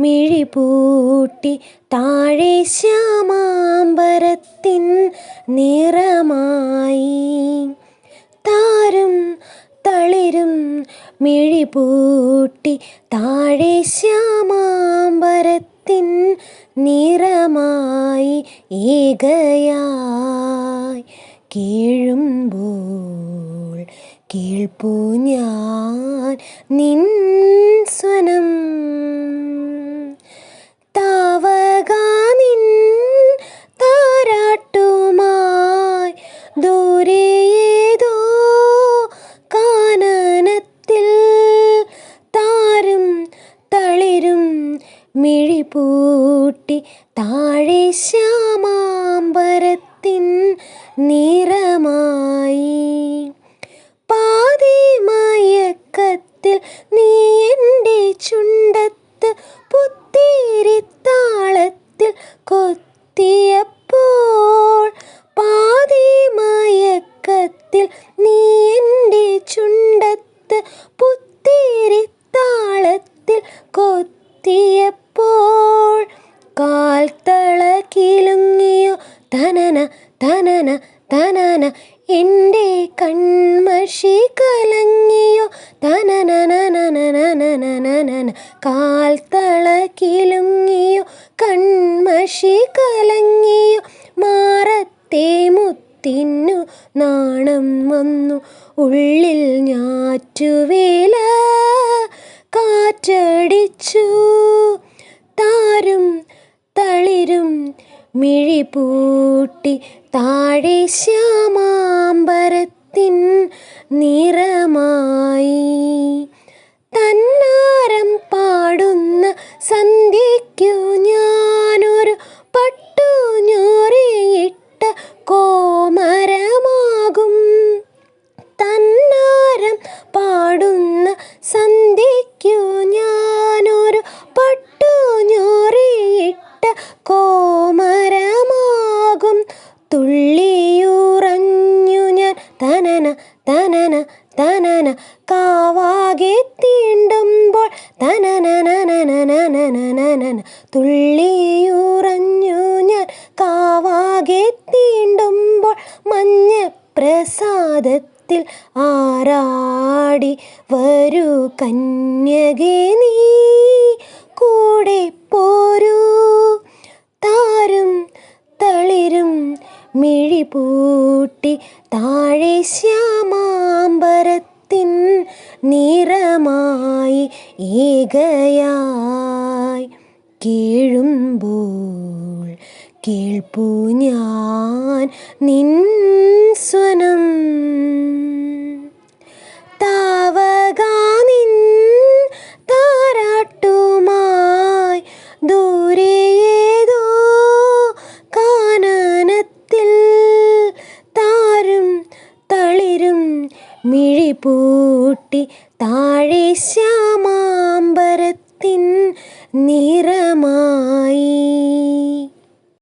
മിഴിപൂട്ടി താഴെ ശ്യാമാംബരത്തിൻ നിറമായി. താരും തളിരും മിഴിപൂട്ടി താഴെ ശ്യാമാംബരത്തിൻ നിറമായി ഏകയായി. കേഴുമ്പോൾ കേൾപ്പൂ ഞാൻ നിൻ സ്വനം. തളിരും മിഴിപൂട്ടി താഴെ ശ്യാമാംബരത്തിൻ നിറമായി കിലുങ്ങിയോ തനന തനന തനന. എന്റെ കൺമഷി കലങ്ങിയോ? തനനനനനനനനനന കാൽത്തള കിലുങ്ങിയോ കൺമഷി കലങ്ങിയോ? മാറത്തെ മുത്തിന്നു നാണം വന്നു. ഉള്ളിൽ ഞാറ്റുവേല കാറ്റടിച്ചു താരും തളിരും മിഴിപൂട്ടി താഴെ ശ്യാമാംബരത്തിൻ നിറമായി. തന്നാരം പാടുന്ന സന്ധ്യയ്ക്കു ഞാനൊരു പട്ടു ഞൊറിയിട്ട കോമരമാകും. തന്നാരം പാടുന്ന സന്ധ്യയ്ക്കു തനന തനന കാവാകെ തീണ്ടുമ്പോൾ തനനനനനനനനനന തുള്ളിയുറഞ്ഞു ഞാൻ കാവാകെ തീണ്ടുമ്പോൾ മഞ്ഞപ്രസാദത്തിൽ ആരാടി വരൂ കന്യകെ നീ? കൂടെ പോരൂ. താരും തളിരും മിഴിപൂട്ടി താഴെ ശ്യാമാംബരത്തിൻ നിറമായി ഏകയായി. കേഴുമ്പോൾ കേൾപ്പൂ ഞാൻ നിൻ മിഴിപൂട്ടി താഴെ ശ്യാമാംബരത്തിൻ നിറമായി.